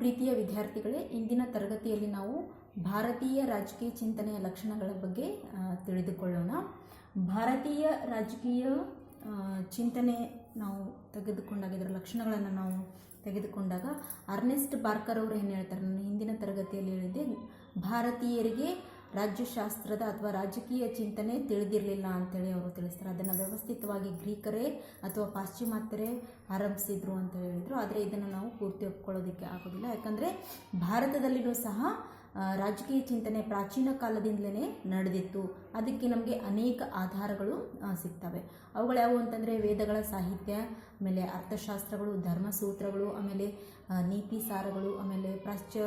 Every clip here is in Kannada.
ಪ್ರೀತಿಯ ವಿದ್ಯಾರ್ಥಿಗಳೇ, ಇಂದಿನ ತರಗತಿಯಲ್ಲಿ ನಾವು ಭಾರತೀಯ ರಾಜಕೀಯ ಚಿಂತನೆಯ ಲಕ್ಷಣಗಳ ಬಗ್ಗೆ ತಿಳಿದುಕೊಳ್ಳೋಣ. ಭಾರತೀಯ ರಾಜಕೀಯ ಚಿಂತನೆ ನಾವು ತೆಗೆದುಕೊಂಡಾಗ, ಇದರ ಲಕ್ಷಣಗಳನ್ನು ನಾವು ತೆಗೆದುಕೊಂಡಾಗ, ಅರ್ನೆಸ್ಟ್ ಬಾರ್ಕರ್ ಅವರು ಏನು ಹೇಳ್ತಾರೆ, ನಾನು ಹಿಂದಿನ ತರಗತಿಯಲ್ಲಿ ಹೇಳಿದ್ದೆ, ಭಾರತೀಯರಿಗೆ ರಾಜ್ಯಶಾಸ್ತ್ರದ ಅಥವಾ ರಾಜಕೀಯ ಚಿಂತನೆ ತಿಳಿದಿರಲಿಲ್ಲ ಅಂತೇಳಿ ಅವರು ತಿಳಿಸ್ತಾರೆ. ಅದನ್ನು ವ್ಯವಸ್ಥಿತವಾಗಿ ಗ್ರೀಕರೇ ಅಥವಾ ಪಾಶ್ಚಿಮಾತ್ಯರೇ ಆರಂಭಿಸಿದ್ರು ಅಂತ ಹೇಳಿದರು. ಆದರೆ ಇದನ್ನು ನಾವು ಪೂರ್ತಿ ಒಪ್ಕೊಳ್ಳೋದಕ್ಕೆ ಆಗೋದಿಲ್ಲ. ಯಾಕಂದರೆ ಭಾರತದಲ್ಲಿಯೂ ಸಹ ರಾಜಕೀಯ ಚಿಂತನೆ ಪ್ರಾಚೀನ ಕಾಲದಿಂದಲೇ ನಡೆದಿತ್ತು. ಅದಕ್ಕೆ ನಮಗೆ ಅನೇಕ ಆಧಾರಗಳು ಸಿಗ್ತವೆ. ಅವುಗಳು ಯಾವುವು ಅಂತಂದರೆ ವೇದಗಳ ಸಾಹಿತ್ಯ, ಆಮೇಲೆ ಅರ್ಥಶಾಸ್ತ್ರಗಳು, ಧರ್ಮಸೂತ್ರಗಳು, ಆಮೇಲೆ ನೀತಿ ಸಾರಗಳು, ಆಮೇಲೆ ಪ್ರಾಚ್ಯ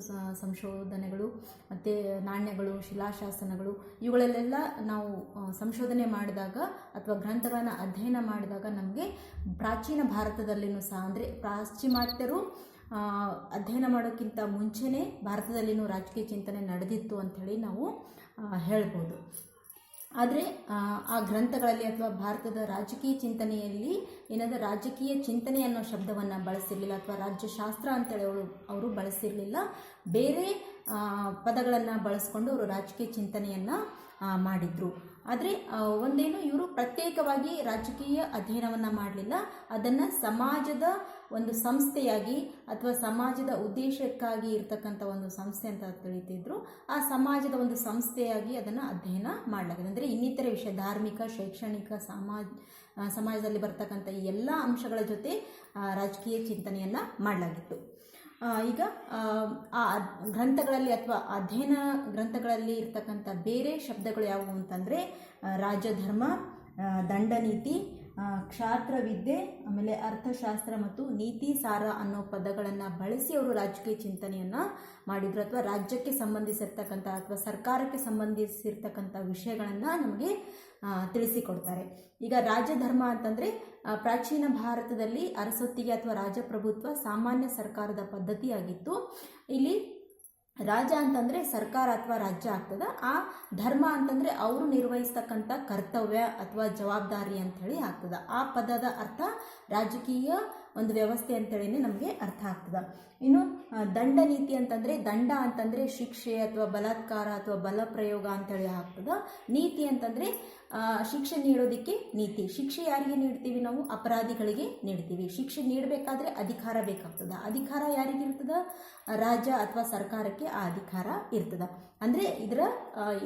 ಸ- ಸಂಶೋಧನೆಗಳು, ಮತ್ತು ನಾಣ್ಯಗಳು, ಶಿಲಾಶಾಸನಗಳು, ಇವುಗಳಲ್ಲೆಲ್ಲ ನಾವು ಸಂಶೋಧನೆ ಮಾಡಿದಾಗ ಅಥವಾ ಗ್ರಂಥಗಳನ್ನು ಅಧ್ಯಯನ ಮಾಡಿದಾಗ ನಮಗೆ ಪ್ರಾಚೀನ ಭಾರತದಲ್ಲಿನೂ ಸಹ, ಅಂದರೆ ಪಾಶ್ಚಿಮಾತ್ಯರು ಅಧ್ಯಯನ ಮಾಡೋಕ್ಕಿಂತ ಮುಂಚೆನೇ ಭಾರತದಲ್ಲಿನೂ ರಾಜಕೀಯ ಚಿಂತನೆ ನಡೆದಿತ್ತು ಅಂಥೇಳಿ ನಾವು ಹೇಳ್ಬೋದು. ಆದರೆ, ಆ ಗ್ರಂಥಗಳಲ್ಲಿ ಅಥವಾ ಭಾರತದ ರಾಜಕೀಯ ಚಿಂತನೆಯಲ್ಲಿ ಏನಾದರೂ ರಾಜಕೀಯ ಚಿಂತನೆ ಅನ್ನೋ ಶಬ್ದವನ್ನು ಬಳಸಿರಲಿಲ್ಲ ಅಥವಾ ರಾಜ್ಯಶಾಸ್ತ್ರ ಅಂತೇಳಿ ಅವರು ಅವರು ಬಳಸಿರಲಿಲ್ಲ, ಬೇರೆ ಪದಗಳನ್ನು ಬಳಸ್ಕೊಂಡು ಅವರು ರಾಜಕೀಯ ಚಿಂತನೆಯನ್ನು ಮಾಡಿದರು. ಆದರೆ ಒಂದೇನು ಇವರು ಪ್ರತ್ಯೇಕವಾಗಿ ರಾಜಕೀಯ ಅಧ್ಯಯನವನ್ನು ಮಾಡಲಿಲ್ಲ. ಅದನ್ನು ಸಮಾಜದ ಒಂದು ಸಂಸ್ಥೆಯಾಗಿ ಅಥವಾ ಸಮಾಜದ ಉದ್ದೇಶಕ್ಕಾಗಿ ಇರತಕ್ಕಂಥ ಒಂದು ಸಂಸ್ಥೆ ಅಂತ ತಿಳಿತಿದ್ರು. ಆ ಸಮಾಜದ ಒಂದು ಸಂಸ್ಥೆಯಾಗಿ ಅದನ್ನು ಅಧ್ಯಯನ ಮಾಡಲಾಗಿದೆ. ಅಂದರೆ ಇನ್ನಿತರ ವಿಷಯ, ಧಾರ್ಮಿಕ, ಶೈಕ್ಷಣಿಕ, ಸಮಾಜ ಸಮಾಜದಲ್ಲಿ ಬರ್ತಕ್ಕಂಥ ಈ ಎಲ್ಲ ಅಂಶಗಳ ಜೊತೆ ರಾಜಕೀಯ ಚಿಂತನೆಯನ್ನು ಮಾಡಲಾಗಿತ್ತು. ಈಗ ಆ, ಗ್ರಂಥಗಳಲ್ಲಿ ಅಥವಾ ಅಧ್ಯಯನ ಗ್ರಂಥಗಳಲ್ಲಿ ಇರ್ತಕ್ಕಂಥ ಬೇರೆ ಶಬ್ದಗಳು ಯಾವುವು ಅಂತಂದರೆ ರಾಜಧರ್ಮ ದಂಡನೀತಿ ಕ್ಷಾತ್ರ ವಿದ್ಯೆ ಆಮೇಲೆ ಅರ್ಥಶಾಸ್ತ್ರ ಮತ್ತು ನೀತಿ ಸಾರ ಅನ್ನೋ ಪದಗಳನ್ನು ಬಳಸಿ ಅವರು ರಾಜಕೀಯ ಚಿಂತನೆಯನ್ನು ಮಾಡಿದರು ಅಥವಾ ರಾಜ್ಯಕ್ಕೆ ಸಂಬಂಧಿಸಿರ್ತಕ್ಕಂಥ ಅಥವಾ ಸರ್ಕಾರಕ್ಕೆ ಸಂಬಂಧಿಸಿರ್ತಕ್ಕಂಥ ವಿಷಯಗಳನ್ನು ನಮಗೆ ತಿಳಿಸಿಕೊಡ್ತಾರೆ. ಈಗ ರಾಜಧರ್ಮ ಅಂತಂದರೆ ಪ್ರಾಚೀನ ಭಾರತದಲ್ಲಿ ಅರಸೊತ್ತಿಗೆ ಅಥವಾ ರಾಜಪ್ರಭುತ್ವ ಸಾಮಾನ್ಯ ಸರ್ಕಾರದ ಪದ್ಧತಿಯಾಗಿತ್ತು. ಇಲ್ಲಿ ರಾಜ ಅಂತಂದರೆ ಸರ್ಕಾರ ಅಥವಾ ರಾಜ್ಯ ಆಗ್ತದ. ಆ ಧರ್ಮ ಅಂತಂದರೆ ಅವರು ನಿರ್ವಹಿಸ್ತಕ್ಕಂಥ ಕರ್ತವ್ಯ ಅಥವಾ ಜವಾಬ್ದಾರಿ ಅಂಥೇಳಿ ಆಗ್ತದ. ಆ ಪದದ ಅರ್ಥ ರಾಜಕೀಯ ಒಂದು ವ್ಯವಸ್ಥೆ ಅಂತೇಳಿನೇ ನಮಗೆ ಅರ್ಥ ಆಗ್ತದೆ. ಇನ್ನು ದಂಡ ನೀತಿ ಅಂತಂದರೆ, ದಂಡ ಅಂತಂದರೆ ಶಿಕ್ಷೆ ಅಥವಾ ಬಲಾತ್ಕಾರ ಅಥವಾ ಬಲ ಪ್ರಯೋಗ ಅಂತೇಳಿ ಆಗ್ತದೆ. ನೀತಿ ಅಂತಂದರೆ ಶಿಕ್ಷೆ ನೀಡೋದಕ್ಕೆ ನೀತಿ. ಶಿಕ್ಷೆ ಯಾರಿಗೆ ನೀಡ್ತೀವಿ ನಾವು? ಅಪರಾಧಿಗಳಿಗೆ ನೀಡ್ತೀವಿ. ಶಿಕ್ಷೆ ನೀಡಬೇಕಾದ್ರೆ ಅಧಿಕಾರ ಬೇಕಾಗ್ತದೆ. ಅಧಿಕಾರ ಯಾರಿಗೆ ಇರ್ತದ? ರಾಜ ಅಥವಾ ಸರ್ಕಾರಕ್ಕೆ ಆ ಅಧಿಕಾರ ಇರ್ತದ. ಅಂದರೆ ಇದರ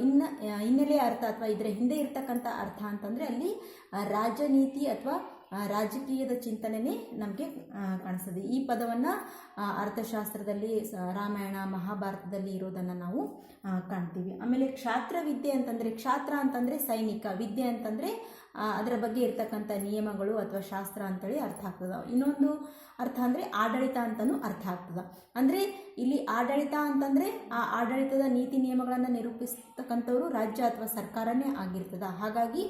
ಇನ್ನ ಹಿನ್ನೆಲೆ ಅರ್ಥ ಅಥವಾ ಇದರ ಹಿಂದೆ ಇರ್ತಕ್ಕಂಥ ಅರ್ಥ ಅಂತಂದರೆ ಅಲ್ಲಿ ರಾಜನೀತಿ ಅಥವಾ ರಾಜಕೀಯದ ಚಿಂತನೆನೇ ನಮಗೆ ಕಾಣಿಸ್ತದೆ. ಈ ಪದವನ್ನು ಅರ್ಥಶಾಸ್ತ್ರದಲ್ಲಿ ರಾಮಾಯಣ, ಮಹಾಭಾರತದಲ್ಲಿ ಇರೋದನ್ನು ನಾವು ಕಾಣ್ತೀವಿ. ಆಮೇಲೆ ಕ್ಷಾತ್ರ ವಿದ್ಯೆ ಅಂತಂದರೆ, ಕ್ಷಾತ್ರ ಅಂತಂದರೆ ಸೈನಿಕ, ವಿದ್ಯೆ ಅಂತಂದರೆ ಅದರ ಬಗ್ಗೆ ಇರ್ತಕ್ಕಂಥ ನಿಯಮಗಳು ಅಥವಾ ಶಾಸ್ತ್ರ ಅಂತೇಳಿ ಅರ್ಥ ಆಗ್ತದೆ ಇನ್ನೊಂದು ಅರ್ಥ ಅಂದರೆ ಆಡಳಿತ ಅಂತಲೂ ಅರ್ಥ ಆಗ್ತದೆ. ಅಂದರೆ ಇಲ್ಲಿ ಆಡಳಿತ ಅಂತಂದರೆ ಆ ಆಡಳಿತದ ನೀತಿ ನಿಯಮಗಳನ್ನು ನಿರೂಪಿಸ್ತಕ್ಕಂಥವ್ರು ರಾಜ್ಯ ಅಥವಾ ಸರ್ಕಾರನೇ ಆಗಿರ್ತದೆ. ಹಾಗಾಗಿ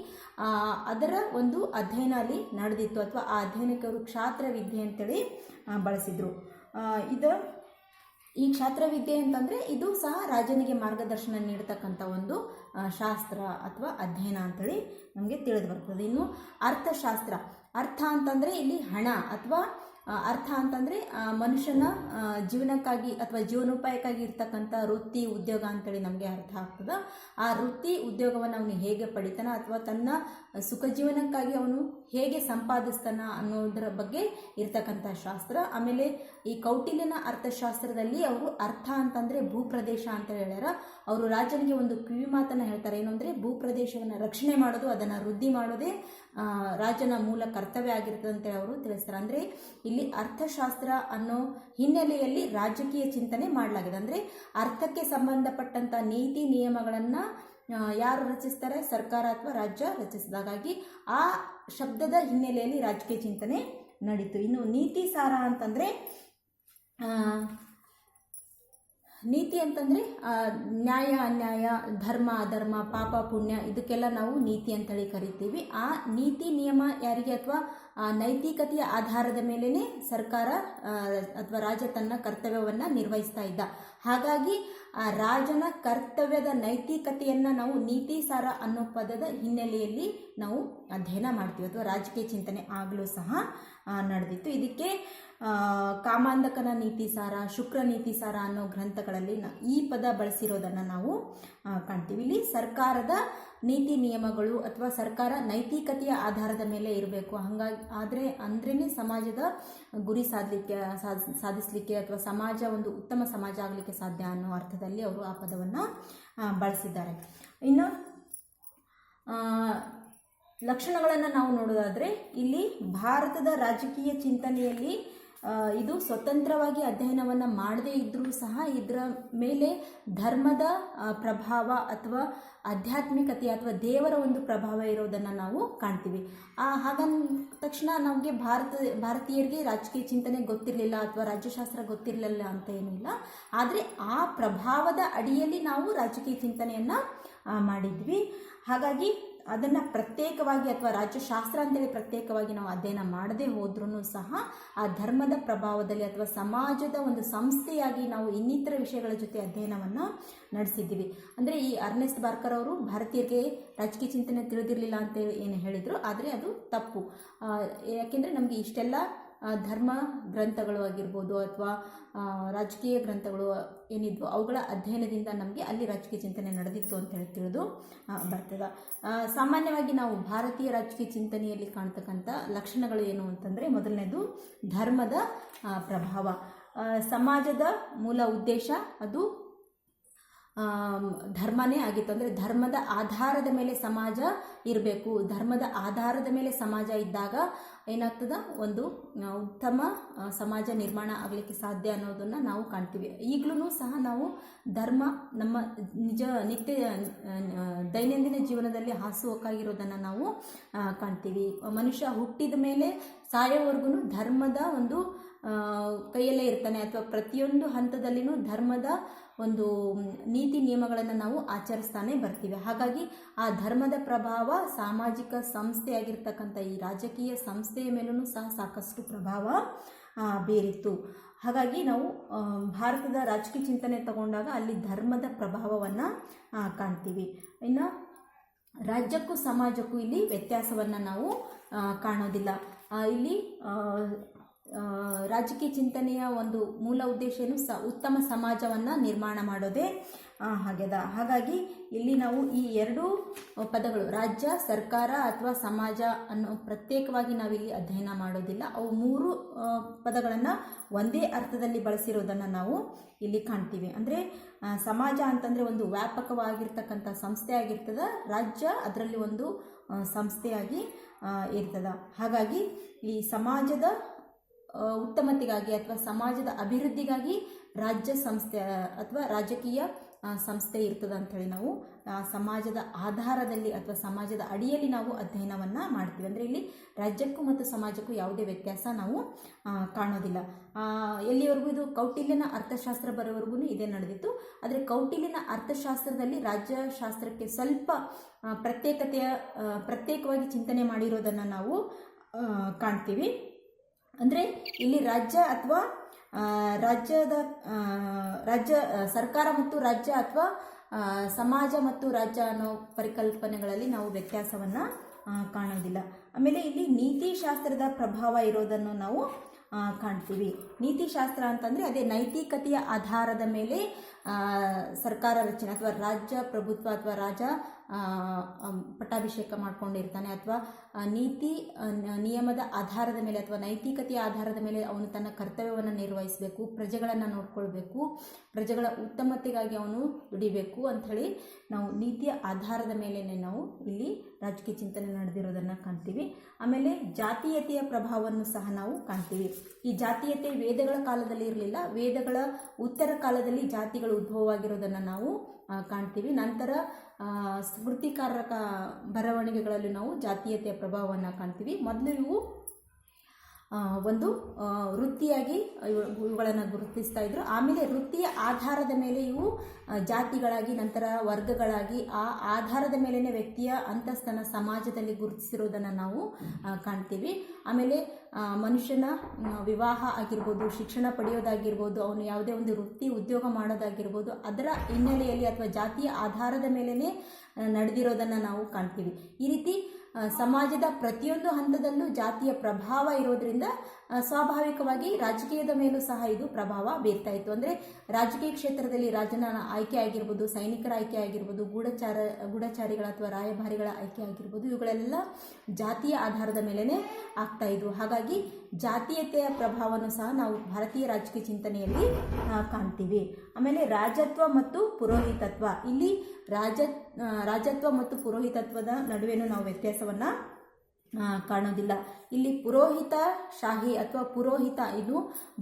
ಅದರ ಒಂದು ಅಧ್ಯಯನ ಅಲ್ಲಿ ನಡೆದಿತ್ತು ಅಥವಾ ಆ ಅಧ್ಯಯನಕ್ಕೆ ಅವರು ಕ್ಷಾತ್ರ ವಿದ್ಯೆ ಅಂತೇಳಿ ಬಳಸಿದರು. ಇದು ಈ ಕ್ಷಾತ್ರವಿದ್ಯೆ ಅಂತಂದರೆ ಇದು ಸಹ ರಾಜನಿಗೆ ಮಾರ್ಗದರ್ಶನ ನೀಡತಕ್ಕಂಥ ಒಂದು ಶಾಸ್ತ್ರ ಅಥವಾ ಅಧ್ಯಯನ ಅಂತೇಳಿ ನಮಗೆ ತಿಳಿದು ಬರ್ತದೆ. ಇನ್ನು ಅರ್ಥಶಾಸ್ತ್ರ, ಅರ್ಥ ಅಂತಂದರೆ ಇಲ್ಲಿ ಹಣ ಅಥವಾ ಅರ್ಥ ಅಂತಂದರೆ ಮನುಷ್ಯನ ಜೀವನಕ್ಕಾಗಿ ಅಥವಾ ಜೀವನೋಪಾಯಕ್ಕಾಗಿ ಇರ್ತಕ್ಕಂಥ ವೃತ್ತಿ, ಉದ್ಯೋಗ ಅಂತೇಳಿ ನಮಗೆ ಅರ್ಥ ಆಗ್ತದೆ. ಆ ವೃತ್ತಿ, ಉದ್ಯೋಗವನ್ನು ಅವನು ಹೇಗೆ ಪಡಿತಾನ ಅಥವಾ ತನ್ನ ಸುಖ ಜೀವನಕ್ಕಾಗಿ ಅವನು ಹೇಗೆ ಸಂಪಾದಿಸ್ತಾನ ಅನ್ನೋದರ ಬಗ್ಗೆ ಇರ್ತಕ್ಕಂಥ ಶಾಸ್ತ್ರ. ಆಮೇಲೆ ಈ ಕೌಟಿಲ್ಯನ ಅರ್ಥಶಾಸ್ತ್ರದಲ್ಲಿ ಅವರು ಅರ್ಥ ಅಂತಂದರೆ ಭೂಪ್ರದೇಶ ಅಂತ ಹೇಳ್ಯಾರ. ಅವರು ರಾಜನಿಗೆ ಒಂದು ಕಿವಿ ಮಾತನ್ನು ಹೇಳ್ತಾರೆ. ಏನು ಅಂದರೆ ಭೂಪ್ರದೇಶವನ್ನು ರಕ್ಷಣೆ ಮಾಡೋದು, ಅದನ್ನು ವೃದ್ಧಿ ಮಾಡೋದೇ ರಾಜನ ಮೂಲ ಕರ್ತವ್ಯ ಆಗಿರ್ತದೆ ಅಂತೇಳಿ ಅವರು ತಿಳಿಸ್ತಾರೆ. ಅಂದರೆ ಇಲ್ಲಿ ಅರ್ಥಶಾಸ್ತ್ರ ಅನ್ನೋ ಹಿನ್ನೆಲೆಯಲ್ಲಿ ರಾಜಕೀಯ ಚಿಂತನೆ ಮಾಡಲಾಗಿದೆ. ಅಂದರೆ ಅರ್ಥಕ್ಕೆ ಸಂಬಂಧಪಟ್ಟಂಥ ನೀತಿ ನಿಯಮಗಳನ್ನು ಯಾರು ರಚಿಸ್ತಾರೆ? ಸರ್ಕಾರ ಅಥವಾ ರಾಜ್ಯ ರಚಿಸಿದಾಗಾಗಿ ಆ ಶಬ್ದದ ಹಿನ್ನೆಲೆಯಲ್ಲಿ ರಾಜಕೀಯ ಚಿಂತನೆ ನಡೀತು. ಇನ್ನು ನೀತಿ ಸಾರ ಅಂತಂದರೆ ನೀತಿ ಅಂತಂದರೆ ನ್ಯಾಯ, ಅನ್ಯಾಯ, ಧರ್ಮ, ಅಧರ್ಮ, ಪಾಪ, ಪುಣ್ಯ, ಇದಕ್ಕೆಲ್ಲ ನಾವು ನೀತಿ ಅಂತೇಳಿ ಕರಿತೀವಿ. ಆ ನೀತಿ ನಿಯಮ ಯಾರಿಗೆ ಅಥವಾ ನೈತಿಕತೆಯ ಆಧಾರದ ಮೇಲೇ ಸರ್ಕಾರ ಅಥವಾ ರಾಜ ತನ್ನ ಕರ್ತವ್ಯವನ್ನು ನಿರ್ವಹಿಸ್ತಾ ಇದ್ದ. ಹಾಗಾಗಿ, ಆ, ರಾಜನ ಕರ್ತವ್ಯದ ನೈತಿಕತೆಯನ್ನು ನಾವು ನೀತಿ ಸಾರ ಅನ್ನೋ ಪದದ ಹಿನ್ನೆಲೆಯಲ್ಲಿ ನಾವು ಅಧ್ಯಯನ ಮಾಡ್ತೀವಿ. ಅಥವಾ ರಾಜಕೀಯ ಚಿಂತನೆ ಆಗಲೂ ಸಹ ನಡೆದಿತ್ತು. ಇದಕ್ಕೆ ಆ, ನೀತಿ ಸಾರ ಶುಕ್ರ ನೀತಿ ಸಾರ ಅನ್ನೋ ಗ್ರಂಥಗಳಲ್ಲಿ ಈ ಪದ ಬಳಸಿರೋದನ್ನು ನಾವು ಕಾಣ್ತೀವಿ. ಇಲ್ಲಿ ಸರ್ಕಾರದ ನೀತಿ ನಿಯಮಗಳು ಅಥವಾ ಸರ್ಕಾರ ನೈತಿಕತೆಯ ಆಧಾರದ ಮೇಲೆ ಇರಬೇಕು. ಹಾಗಾಗಿ ಆದರೆ ಅಂದ್ರೇ ಸಮಾಜದ ಗುರಿ ಸಾಧಲಿಕ್ಕೆ ಸಾಧಿಸ್- ಸಾಧಿಸಲಿಕ್ಕೆ ಅಥವಾ ಸಮಾಜ ಒಂದು ಉತ್ತಮ ಸಮಾಜ ಆಗಲಿಕ್ಕೆ ಸಾಧ್ಯ ಅನ್ನೋ ಅರ್ಥದಲ್ಲಿ ಅವರು ಆ ಪದವನ್ನು ಬಳಸಿದ್ದಾರೆ. ಇನ್ನು ಲಕ್ಷಣಗಳನ್ನು ನಾವು ನೋಡೋದಾದರೆ ಇಲ್ಲಿ ಭಾರತದ ರಾಜಕೀಯ ಚಿಂತನೆಯಲ್ಲಿ ಇದು ಸ್ವತಂತ್ರವಾಗಿ ಅಧ್ಯಯನವನ್ನು ಮಾಡದೇ ಇದ್ದರೂ ಸಹ ಇದರ ಮೇಲೆ ಧರ್ಮದ ಪ್ರಭಾವ ಅಥವಾ ಆಧ್ಯಾತ್ಮಿಕತೆ ಅಥವಾ ದೇವರ ಒಂದು ಪ್ರಭಾವ ಇರೋದನ್ನು ನಾವು ಕಾಣ್ತೀವಿ. ಹಾಗಂದ ತಕ್ಷಣ ನಮಗೆ ಭಾರತ, ಭಾರತೀಯರಿಗೆ ರಾಜಕೀಯ ಚಿಂತನೆ ಗೊತ್ತಿರಲಿಲ್ಲ ಅಥವಾ ರಾಜ್ಯಶಾಸ್ತ್ರ ಗೊತ್ತಿರಲಿಲ್ಲ ಅಂತ ಏನಿಲ್ಲ ಆದರೆ ಆ ಪ್ರಭಾವದ ಅಡಿಯಲ್ಲಿ ನಾವು ರಾಜಕೀಯ ಚಿಂತನೆಯನ್ನು ಮಾಡಿದ್ವಿ. ಹಾಗಾಗಿ ಅದನ್ನು ಪ್ರತ್ಯೇಕವಾಗಿ ಅಥವಾ ರಾಜ್ಯಶಾಸ್ತ್ರ ಅಂತೇಳಿ ಪ್ರತ್ಯೇಕವಾಗಿ ನಾವು ಅಧ್ಯಯನ ಮಾಡದೇ ಹೋದ್ರೂ ಸಹ ಆ ಧರ್ಮದ ಪ್ರಭಾವದಲ್ಲಿ ಅಥವಾ ಸಮಾಜದ ಒಂದು ಸಂಸ್ಥೆಯಾಗಿ ನಾವು ಇನ್ನಿತರ ವಿಷಯಗಳ ಜೊತೆ ಅಧ್ಯಯನವನ್ನು ನಡೆಸಿದ್ದೀವಿ. ಅಂದರೆ ಈ ಅರ್ನೆಸ್ಟ್ ಬಾರ್ಕರ್ ಅವರು ಭಾರತೀಯರಿಗೆ ರಾಜಕೀಯ ಚಿಂತನೆ ತಿಳಿದಿರಲಿಲ್ಲ ಅಂತ ಏನು ಹೇಳಿದರು, ಆದರೆ ಅದು ತಪ್ಪು. ಯಾಕೆಂದ್ರೆ ನಮಗೆ ಇಷ್ಟೆಲ್ಲ ಧರ್ಮ ಗ್ರಂಥಗಳು ಆಗಿರ್ಬೋದು ಅಥವಾ ರಾಜಕೀಯ ಗ್ರಂಥಗಳು ಏನಿದ್ವು, ಅವುಗಳ ಅಧ್ಯಯನದಿಂದ ನಮಗೆ ಅಲ್ಲಿ ರಾಜಕೀಯ ಚಿಂತನೆ ನಡೆದಿತ್ತು ಅಂತ ಹೇಳಿ ತಿಳಿದು ಬರ್ತದೆ. ಸಾಮಾನ್ಯವಾಗಿ ನಾವು ಭಾರತೀಯ ರಾಜಕೀಯ ಚಿಂತನೆಯಲ್ಲಿ ಕಾಣ್ತಕ್ಕಂಥ ಲಕ್ಷಣಗಳು ಏನು ಅಂತಂದರೆ, ಮೊದಲನೇದು ಧರ್ಮದ ಪ್ರಭಾವ. ಸಮಾಜದ ಮೂಲ ಉದ್ದೇಶ ಅದು ಧರ್ಮನೇ ಆಗಿತ್ತು. ಅಂದರೆ ಧರ್ಮದ ಆಧಾರದ ಮೇಲೆ ಸಮಾಜ ಇರಬೇಕು. ಧರ್ಮದ ಆಧಾರದ ಮೇಲೆ ಸಮಾಜ ಇದ್ದಾಗ ಏನಾಗ್ತದ? ಒಂದು ಉತ್ತಮ ಸಮಾಜ ನಿರ್ಮಾಣ ಆಗಲಿಕ್ಕೆ ಸಾಧ್ಯ ಅನ್ನೋದನ್ನು ನಾವು ಕಾಣ್ತೀವಿ. ಈಗಲೂ ಸಹ ನಾವು ಧರ್ಮ, ನಮ್ಮ ನಿಜ, ನಿತ್ಯ ದೈನಂದಿನ ಜೀವನದಲ್ಲಿ ಹಾಸುಹೊಕ್ಕಾಗಿರೋದನ್ನು ನಾವು ಕಾಣ್ತೀವಿ. ಮನುಷ್ಯ ಹುಟ್ಟಿದ ಮೇಲೆ ಸಾಯೋವರೆಗೂ ಧರ್ಮದ ಒಂದು ಕೈಯಲ್ಲೇ ಇರ್ತಾನೆ ಅಥವಾ ಪ್ರತಿಯೊಂದು ಹಂತದಲ್ಲಿನೂ ಧರ್ಮದ ಒಂದು ನೀತಿ ನಿಯಮಗಳನ್ನು ನಾವು ಆಚರಿಸ್ತಾನೆ ಬರ್ತೀವಿ. ಹಾಗಾಗಿ ಆ ಧರ್ಮದ ಪ್ರಭಾವ ಸಾಮಾಜಿಕ ಸಂಸ್ಥೆಯಾಗಿರ್ತಕ್ಕಂಥ ಈ ರಾಜಕೀಯ ಸಂಸ್ಥೆಯ ಮೇಲೂ ಸಹ ಸಾಕಷ್ಟು ಪ್ರಭಾವ ಬೀರಿತ್ತು. ಹಾಗಾಗಿ ನಾವು ಭಾರತದ ರಾಜಕೀಯ ಚಿಂತನೆ ತಗೊಂಡಾಗ ಅಲ್ಲಿ ಧರ್ಮದ ಪ್ರಭಾವವನ್ನು ಕಾಣ್ತೀವಿ. ಇನ್ನು ರಾಜ್ಯಕ್ಕೂ ಸಮಾಜಕ್ಕೂ ಇಲ್ಲಿ ವ್ಯತ್ಯಾಸವನ್ನು ನಾವು ಕಾಣೋದಿಲ್ಲ. ಇಲ್ಲಿ ರಾಜಕೀಯ ಚಿಂತನೆಯ ಒಂದು ಮೂಲ ಉದ್ದೇಶ ಏನು? ಸ, ಉತ್ತಮ ಸಮಾಜವನ್ನು ನಿರ್ಮಾಣ ಮಾಡೋದೇ ಆಗ್ಯದ ಹಾಗಾಗಿ ಇಲ್ಲಿ ನಾವು ಈ ಎರಡೂ ಪದಗಳು, ರಾಜ್ಯ, ಸರ್ಕಾರ ಅಥವಾ ಸಮಾಜ ಅನ್ನೋ ಪ್ರತ್ಯೇಕವಾಗಿ ನಾವಿಲ್ಲಿ ಅಧ್ಯಯನ ಮಾಡೋದಿಲ್ಲ. ಅವು ಮೂರು ಪದಗಳನ್ನು ಒಂದೇ ಅರ್ಥದಲ್ಲಿ ಬಳಸಿರೋದನ್ನು ನಾವು ಇಲ್ಲಿ ಕಾಣ್ತೀವಿ. ಅಂದರೆ ಸಮಾಜ ಅಂತಂದರೆ ಒಂದು ವ್ಯಾಪಕವಾಗಿರ್ತಕ್ಕಂಥ ಸಂಸ್ಥೆ ಆಗಿರ್ತದ, ರಾಜ್ಯ ಅದರಲ್ಲಿ ಒಂದು ಸಂಸ್ಥೆಯಾಗಿ ಇರ್ತದ. ಹಾಗಾಗಿ ಈ ಸಮಾಜದ ಉತ್ತಮತೆಗಾಗಿ ಅಥವಾ ಸಮಾಜದ ಅಭಿವೃದ್ಧಿಗಾಗಿ ರಾಜ್ಯ ಸಂಸ್ಥೆ, ಅಥವಾ ರಾಜಕೀಯ ಸಂಸ್ಥೆ ಇರ್ತದೆ ಅಂಥೇಳಿ ನಾವು ಸಮಾಜದ ಆಧಾರದಲ್ಲಿ ಅಥವಾ ಸಮಾಜದ ಅಡಿಯಲ್ಲಿ ನಾವು ಅಧ್ಯಯನವನ್ನು ಮಾಡ್ತೀವಿ. ಅಂದರೆ ಇಲ್ಲಿ ರಾಜ್ಯಕ್ಕೂ ಮತ್ತು ಸಮಾಜಕ್ಕೂ ಯಾವುದೇ ವ್ಯತ್ಯಾಸ ನಾವು ಕಾಣೋದಿಲ್ಲ. ಎಲ್ಲಿವರೆಗೂ ಇದು ಕೌಟಿಲ್ಯನ ಅರ್ಥಶಾಸ್ತ್ರ ಬರೋವರೆಗೂ ಇದೇ ನಡೆದಿತ್ತು. ಆದರೆ ಕೌಟಿಲ್ಯನ ಅರ್ಥಶಾಸ್ತ್ರದಲ್ಲಿ ರಾಜ್ಯಶಾಸ್ತ್ರಕ್ಕೆ ಸ್ವಲ್ಪ ಪ್ರತ್ಯೇಕತೆಯ ಪ್ರತ್ಯೇಕವಾಗಿ ಚಿಂತನೆ ಮಾಡಿರೋದನ್ನು ನಾವು ಕಾಣ್ತೀವಿ. ಅಂದರೆ ಇಲ್ಲಿ ರಾಜ್ಯ ಅಥವಾ ರಾಜ್ಯದ ರಾಜ್ಯ ಸರ್ಕಾರ ಮತ್ತು ರಾಜ್ಯ ಅಥವಾ ಸಮಾಜ ಮತ್ತು ರಾಜ್ಯ ಅನ್ನೋ ಪರಿಕಲ್ಪನೆಗಳಲ್ಲಿ ನಾವು ವ್ಯತ್ಯಾಸವನ್ನು ಕಾಣೋದಿಲ್ಲ. ಆಮೇಲೆ ಇಲ್ಲಿ ನೀತಿಶಾಸ್ತ್ರದ ಪ್ರಭಾವ ಇರೋದನ್ನು ನಾವು ಕಾಣ್ತೀವಿ. ನೀತಿಶಾಸ್ತ್ರ ಅಂತಂದರೆ ಅದೇ ನೈತಿಕತೆಯ ಆಧಾರದ ಮೇಲೆ ಸರ್ಕಾರ ರಚನೆ ಅಥವಾ ರಾಜ್ಯ ಪ್ರಭುತ್ವ ಅಥವಾ ರಾಜ ಪಟ್ಟಾಭಿಷೇಕ ಮಾಡ್ಕೊಂಡಿರ್ತಾನೆ ಅಥವಾ ನೀತಿ ನಿಯಮದ ಆಧಾರದ ಮೇಲೆ ಅಥವಾ ನೈತಿಕತೆಯ ಆಧಾರದ ಮೇಲೆ ಅವನು ತನ್ನ ಕರ್ತವ್ಯವನ್ನು ನಿರ್ವಹಿಸಬೇಕು, ಪ್ರಜೆಗಳನ್ನು ನೋಡ್ಕೊಳ್ಬೇಕು, ಪ್ರಜೆಗಳ ಉತ್ತಮತೆಗಾಗಿ ಅವನು ದುಡಿಬೇಕು ಅಂಥೇಳಿ ನಾವು ನೀತಿಯ ಆಧಾರದ ಮೇಲೇ ನಾವು ಇಲ್ಲಿ ರಾಜಕೀಯ ಚಿಂತನೆ ನಡೆದಿರೋದನ್ನು ಕಾಣ್ತೀವಿ. ಆಮೇಲೆ ಜಾತೀಯತೆಯ ಪ್ರಭಾವವನ್ನು ಸಹ ನಾವು ಕಾಣ್ತೀವಿ. ಈ ಜಾತೀಯತೆ ವೇದಗಳ ಕಾಲದಲ್ಲಿ ಇರಲಿಲ್ಲ, ವೇದಗಳ ಉತ್ತರ ಕಾಲದಲ್ಲಿ ಜಾತಿಗಳು ಉದ್ಭವವಾಗಿರೋದನ್ನು ನಾವು ಕಾಣ್ತೀವಿ. ನಂತರ ಆ, ಸ್ಮೃತಿಕಾರರ ಬರವಣಿಗೆಗಳಲ್ಲಿ ನಾವು ಜಾತೀಯತೆಯ ಪ್ರಭಾವವನ್ನು ಕಾಣ್ತೀವಿ. ಮೊದಲು ಇವು ಒಂದು ವೃತ್ತಿಯಾಗಿ ಇವು- ಇವುಗಳನ್ನು ಗುರುತಿಸ್ತಾ ಇದ್ರು. ಆಮೇಲೆ ವೃತ್ತಿಯ ಆಧಾರದ ಮೇಲೆ ಇವು ಜಾತಿಗಳಾಗಿ, ನಂತರ ವರ್ಗಗಳಾಗಿ, ಆ ಆಧಾರದ ಮೇಲೇ ವ್ಯಕ್ತಿಯ ಅಂತಸ್ತನ ಸಮಾಜದಲ್ಲಿ ಗುರುತಿಸಿರೋದನ್ನು ನಾವು ಕಾಣ್ತೀವಿ. ಆಮೇಲೆ ಮನುಷ್ಯನ ವಿವಾಹ ಆಗಿರ್ಬೋದು, ಶಿಕ್ಷಣ ಪಡೆಯೋದಾಗಿರ್ಬೋದು, ಅವನು ಯಾವುದೇ ಒಂದು ವೃತ್ತಿ ಉದ್ಯೋಗ ಮಾಡೋದಾಗಿರ್ಬೋದು, ಅದರ ಹಿನ್ನೆಲೆಯಲ್ಲಿ ಅಥವಾ ಜಾತಿಯ ಆಧಾರದ ಮೇಲೇ ನಡೆದಿರೋದನ್ನು ನಾವು ಕಾಣ್ತೀವಿ. ಈ ರೀತಿ ಸಮಾಜದ ಪ್ರತಿಯೊಂದು ಹಂತದಲ್ಲೂ ಜಾತಿಯ ಪ್ರಭಾವ ಇರೋದ್ರಿಂದ ಸ್ವಾಭಾವಿಕವಾಗಿ ರಾಜಕೀಯದ ಮೇಲೂ ಸಹ ಇದು ಪ್ರಭಾವ ಬೀರ್ತಾ ಇತ್ತು. ಅಂದರೆ ರಾಜಕೀಯ ಕ್ಷೇತ್ರದಲ್ಲಿ ರಾಜನ ಆಯ್ಕೆ ಆಗಿರ್ಬೋದು, ಸೈನಿಕರ ಆಯ್ಕೆ ಆಗಿರ್ಬೋದು, ಗೂಢಚಾರ, ಗೂಢಚಾರಿಗಳ ಅಥವಾ ರಾಯಭಾರಿಗಳ ಆಯ್ಕೆ ಆಗಿರ್ಬೋದು, ಇವುಗಳೆಲ್ಲ ಜಾತಿಯ ಆಧಾರದ ಮೇಲೇ ಆಗ್ತಾ ಇದ್ವು. ಹಾಗಾಗಿ ಜಾತೀಯತೆಯ ಪ್ರಭಾವವನ್ನು ಸಹ ನಾವು ಭಾರತೀಯ ರಾಜಕೀಯ ಚಿಂತನೆಯಲ್ಲಿ ಕಾಣ್ತೀವಿ. ಆಮೇಲೆ ರಾಜತ್ವ ಮತ್ತು ಪುರೋಹಿತತ್ವ. ಇಲ್ಲಿ ರಾಜ ರಾಜತ್ವ ಮತ್ತು ಪುರೋಹಿತತ್ವದ ನಡುವೆನೂ ನಾವು ವ್ಯತ್ಯಾಸವನ್ನು ಕಾಣೋದಿಲ್ಲ. ಇಲ್ಲಿ ಪುರೋಹಿತ ಶಾಹಿ ಅಥವಾ ಪುರೋಹಿತ ಇದು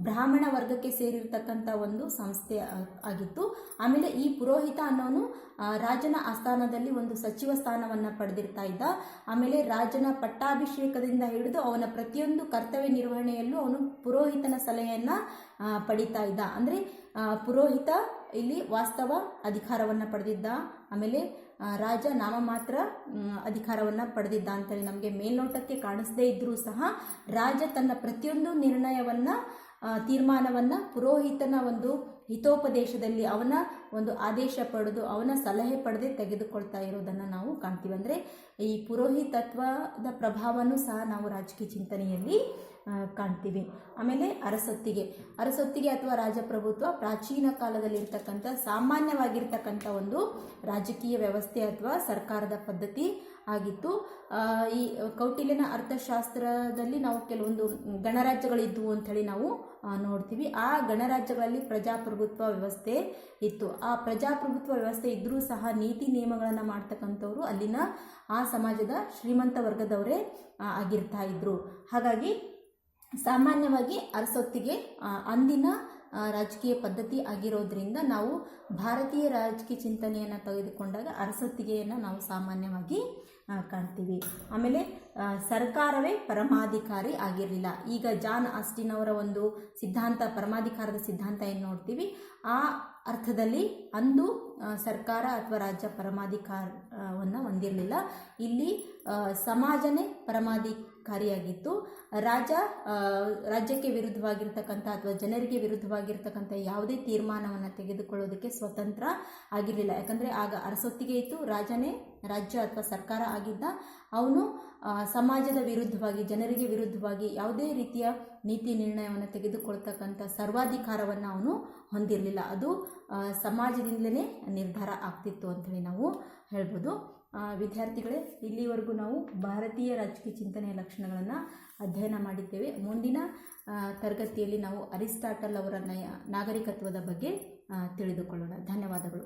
ಬ್ರಾಹ್ಮಣ ವರ್ಗಕ್ಕೆ ಸೇರಿರ್ತಕ್ಕಂಥ ಒಂದು ಸಂಸ್ಥೆ ಆಗಿತ್ತು. ಆಮೇಲೆ ಈ ಪುರೋಹಿತ ಅನ್ನೋನು ರಾಜನ ಆಸ್ಥಾನದಲ್ಲಿ ಒಂದು ಸಚಿವ ಸ್ಥಾನವನ್ನು ಪಡೆದಿರ್ತಾ ಇದ್ದ. ಆಮೇಲೆ ರಾಜನ ಪಟ್ಟಾಭಿಷೇಕದಿಂದ ಹಿಡಿದು ಅವನ ಪ್ರತಿಯೊಂದು ಕರ್ತವ್ಯ ನಿರ್ವಹಣೆಯಲ್ಲೂ ಅವನು ಪುರೋಹಿತನ ಸಲಹೆಯನ್ನು ಪಡಿತಾ ಇದ್ದ. ಅಂದರೆ ಪುರೋಹಿತ ಇಲ್ಲಿ ವಾಸ್ತವ ಅಧಿಕಾರವನ್ನು ಪಡೆದಿದ್ದ, ಆಮೇಲೆ ರಾಜ ನಾಮ ಮಾತ್ರ ಅಧಿಕಾರವನ್ನು ಪಡೆದಿದ್ದ ಅಂತೇಳಿ ನಮಗೆ ಮೇಲ್ನೋಟಕ್ಕೆ ಕಾಣಿಸದೇ ಇದ್ದರೂ ಸಹ ರಾಜ ತನ್ನ ಪ್ರತಿಯೊಂದು ನಿರ್ಣಯವನ್ನು ತೀರ್ಮಾನವನ್ನು ಪುರೋಹಿತನ ಒಂದು ಹಿತೋಪದೇಶದಲ್ಲಿ ಅವನ ಒಂದು ಆದೇಶ ಪಡೆದು ಅವನ ಸಲಹೆ ಪಡೆದೇ ತೆಗೆದುಕೊಳ್ತಾ ಇರೋದನ್ನು ನಾವು ಕಾಣ್ತೀವಿ. ಅಂದರೆ ಈ ಪುರೋಹಿತತ್ವದ ಪ್ರಭಾವನೂ ಸಹ ನಾವು ರಾಜಕೀಯ ಚಿಂತನೆಯಲ್ಲಿ ಕಾಣ್ತೀವಿ. ಆಮೇಲೆ ಅರಸೊತ್ತಿಗೆ. ಅರಸೊತ್ತಿಗೆ ಅಥವಾ ರಾಜಪ್ರಭುತ್ವ ಪ್ರಾಚೀನ ಕಾಲದಲ್ಲಿ ಇರ್ತಕ್ಕಂಥ ಸಾಮಾನ್ಯವಾಗಿರ್ತಕ್ಕಂಥ ಒಂದು ರಾಜಕೀಯ ವ್ಯವಸ್ಥೆ ಅಥವಾ ಸರ್ಕಾರದ ಪದ್ಧತಿ ಆಗಿತ್ತು. ಈ ಕೌಟಿಲ್ಯನ ಅರ್ಥಶಾಸ್ತ್ರದಲ್ಲಿ ನಾವು ಕೆಲವೊಂದು ಗಣರಾಜ್ಯಗಳಿದ್ವು ಅಂಥೇಳಿ ನಾವು ನೋಡ್ತೀವಿ. ಆ ಗಣರಾಜ್ಯಗಳಲ್ಲಿ ಪ್ರಜಾಪ್ರಭುತ್ವ ವ್ಯವಸ್ಥೆ ಇತ್ತು. ಆ ಪ್ರಜಾಪ್ರಭುತ್ವ ವ್ಯವಸ್ಥೆ ಇದ್ದರೂ ಸಹ ನೀತಿ ನಿಯಮಗಳನ್ನು ಮಾಡ್ತಕ್ಕಂಥವ್ರು ಅಲ್ಲಿನ ಆ ಸಮಾಜದ ಶ್ರೀಮಂತ ವರ್ಗದವರೇ ಆಗಿರ್ತಾ ಇದ್ರು. ಹಾಗಾಗಿ ಸಾಮಾನ್ಯವಾಗಿ ಅರಸೊತ್ತಿಗೆ ಅಂದಿನ ರಾಜಕೀಯ ಪದ್ಧತಿ ಆಗಿರೋದ್ರಿಂದ ನಾವು ಭಾರತೀಯ ರಾಜಕೀಯ ಚಿಂತನೆಯನ್ನು ತೆಗೆದುಕೊಂಡಾಗ ಅರಸೊತ್ತಿಗೆಯನ್ನು ನಾವು ಸಾಮಾನ್ಯವಾಗಿ ಕಾಣ್ತೀವಿ. ಆಮೇಲೆ ಸರ್ಕಾರವೇ ಪರಮಾಧಿಕಾರಿ ಆಗಿರಲಿಲ್ಲ. ಈಗ ಜಾನ್ ಆಸ್ಟಿನ್ ಅವರ ಒಂದು ಸಿದ್ಧಾಂತ, ಪರಮಾಧಿಕಾರದ ಸಿದ್ಧಾಂತ ಏನು ನೋಡ್ತೀವಿ? ಆ ಅರ್ಥದಲ್ಲಿ ಅಂದು ಸರ್ಕಾರ ಅಥವಾ ರಾಜ್ಯ ಪರಮಾಧಿಕಾರವನ್ನು ಹೊಂದಿರಲಿಲ್ಲ. ಇಲ್ಲಿ ಸಮಾಜನೇ ಸಮಾಜನೇ ಪರಮಾಧಿಕಾರಿಯಾಗಿತ್ತು ರಾಜ ರಾಜ್ಯಕ್ಕೆ ವಿರುದ್ಧವಾಗಿರ್ತಕ್ಕಂಥ ಅಥವಾ ಜನರಿಗೆ ವಿರುದ್ಧವಾಗಿರ್ತಕ್ಕಂಥ ಯಾವುದೇ ತೀರ್ಮಾನವನ್ನು ತೆಗೆದುಕೊಳ್ಳೋದಕ್ಕೆ ಸ್ವತಂತ್ರ ಆಗಿರಲಿಲ್ಲ. ಯಾಕಂದರೆ ಆಗ ಅರಸೊತ್ತಿಗೆ ಇತ್ತು ರಾಜನೇ ರಾಜ್ಯ ಅಥವಾ ಸರ್ಕಾರ ಆಗಿದ್ದ, ಅವನು ಸಮಾಜದ ವಿರುದ್ಧವಾಗಿ, ಜನರಿಗೆ ವಿರುದ್ಧವಾಗಿ ಯಾವುದೇ ರೀತಿಯ ನೀತಿ ನಿರ್ಣಯವನ್ನು ತೆಗೆದುಕೊಳ್ತಕ್ಕಂಥ ಸರ್ವಾಧಿಕಾರವನ್ನು ಅವನು ಹೊಂದಿರಲಿಲ್ಲ. ಅದು ಸಮಾಜದಿಂದಲೇ ನಿರ್ಧಾರ ಆಗ್ತಿತ್ತು ಅಂತೇಳಿ ನಾವು ಹೇಳ್ಬೋದು. ವಿದ್ಯಾರ್ಥಿಗಳೇ, ಇಲ್ಲಿವರೆಗೂ ನಾವು ಭಾರತೀಯ ರಾಜಕೀಯ ಚಿಂತನೆಯ ಲಕ್ಷಣಗಳನ್ನು ಅಧ್ಯಯನ ಮಾಡಿದ್ದೇವೆ. ಮುಂದಿನ ತರಗತಿಯಲ್ಲಿ ನಾವು ಅರಿಸ್ಟಾಟಲ್ ಅವರ ನಾಗರಿಕತ್ವದ ಬಗ್ಗೆ ತಿಳಿದುಕೊಳ್ಳೋಣ. ಧನ್ಯವಾದಗಳು.